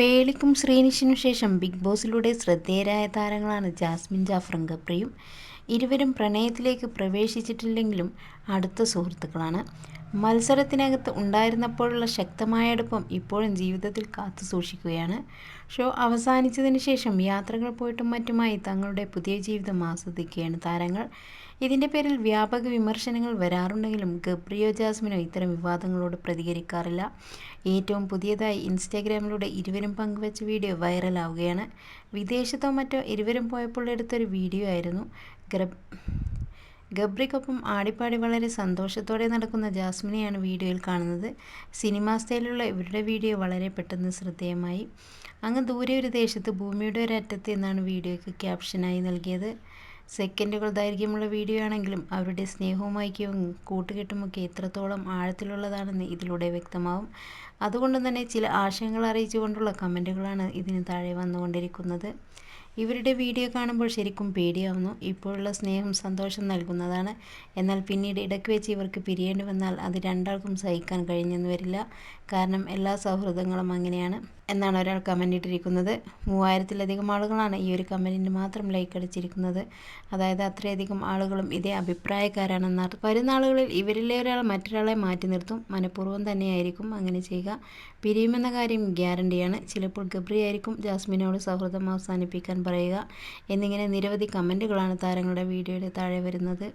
പേളിക്കും ശ്രീനിഷിനും ശേഷം ബിഗ് ബോസിലൂടെ ശ്രദ്ധേയരായ താരങ്ങളാണ് ജാസ്മിൻ ജാഫറും ഗബ്രിയും. ഇരുവരും പ്രണയത്തിലേക്ക് പ്രവേശിച്ചിട്ടില്ലെങ്കിലും അടുത്ത സുഹൃത്തുക്കളാണ്. മത്സരത്തിനകത്ത് ഉണ്ടായിരുന്നപ്പോഴുള്ള ശക്തമായ അടുപ്പം ഇപ്പോഴും ജീവിതത്തിൽ കാത്തു സൂക്ഷിക്കുകയാണ്. ഷോ അവസാനിച്ചതിന് ശേഷം യാത്രകൾ പോയിട്ടും മറ്റുമായി തങ്ങളുടെ പുതിയ ജീവിതം ആസ്വദിക്കുകയാണ് താരങ്ങൾ. ഇതിന്റെ പേരിൽ വ്യാപക വിമർശനങ്ങൾ വരാറുണ്ടെങ്കിലും ഗബ്രിയോ ജാസ്മിനോ ഇത്തരം വിവാദങ്ങളോട് പ്രതികരിക്കാറില്ല. ഏറ്റവും പുതിയതായി ഇൻസ്റ്റാഗ്രാമിലൂടെ ഇരുവരും പങ്കുവച്ച വീഡിയോ വൈറലാവുകയാണ്. വിദേശത്തോ മറ്റോ ഇരുവരും പോയപ്പോൾ എടുത്തൊരു വീഡിയോ ആയിരുന്നു. ഗബ് ഗബ്രിക്കൊപ്പം ആടിപ്പാടി വളരെ സന്തോഷത്തോടെ നടക്കുന്ന ജാസ്മിനെയാണ് വീഡിയോയിൽ കാണുന്നത്. സിനിമാ സ്റ്റൈലുള്ള ഇവരുടെ വീഡിയോ വളരെ പെട്ടെന്ന് ശ്രദ്ധേയമായി. അങ്ങ് ദൂരെ ഒരു ദേശത്ത് ഭൂമിയുടെ ഒരറ്റത്ത് എന്നാണ് വീഡിയോയ്ക്ക് ക്യാപ്ഷനായി നൽകിയത്. സെക്കൻഡുകൾ ദൈർഘ്യമുള്ള വീഡിയോ ആണെങ്കിലും അവരുടെ സ്നേഹവും ഐക്യവും കൂട്ടുകെട്ടുമൊക്കെ എത്രത്തോളം ആഴത്തിലുള്ളതാണെന്ന് ഇതിലൂടെ വ്യക്തമാവും. അതുകൊണ്ട് തന്നെ ചില ആശയങ്ങൾ അറിയിച്ചുകൊണ്ടുള്ള കമന്റുകളാണ് ഇതിന് താഴെ വന്നുകൊണ്ടിരിക്കുന്നത്. ഇവരുടെ വീഡിയോ കാണുമ്പോൾ ശരിക്കും പേടിയാവുന്നു. ഇപ്പോഴുള്ള സ്നേഹം സന്തോഷം നൽകുന്നതാണ്. എന്നാൽ പിന്നീട് ഇടയ്ക്ക് വെച്ച് ഇവർക്ക് പിരിയേണ്ടി വന്നാൽ അത് രണ്ടാൾക്കും സഹിക്കാൻ കഴിഞ്ഞെന്ന് വരില്ല. കാരണം എല്ലാ സൗഹൃദങ്ങളും അങ്ങനെയാണ്. എന്നാണ് ഒരാൾ കമന്റ് ഇട്ടിരിക്കുന്നത്. മൂവായിരത്തിലധികം ആളുകളാണ് ഈ ഒരു കമന്റിന് മാത്രം ലൈക്ക് അടിച്ചിരിക്കുന്നത്. അതായത് അത്രയധികം ആളുകളും ഇതേ അഭിപ്രായക്കാരാണെന്നാണ് വരുന്ന ആളുകളിൽ ഇവരിലെ ഒരാൾ മറ്റൊരാളെ മാറ്റി നിർത്തും. മനഃപൂർവം തന്നെയായിരിക്കും അങ്ങനെ ചെയ്യുക. പിരിയുമെന്ന കാര്യം ഗ്യാരണ്ടിയാണ് ചിലപ്പോൾ ഗബ്രി ആയിരിക്കും ജാസ്മിനോട് സൗഹൃദം അവസാനിപ്പിക്കാൻ പറയുക. എന്നിങ്ങനെ നിരവധി കമന്റുകളാണ് താരങ്ങളുടെ വീഡിയോയുടെ താഴെ വരുന്നത്.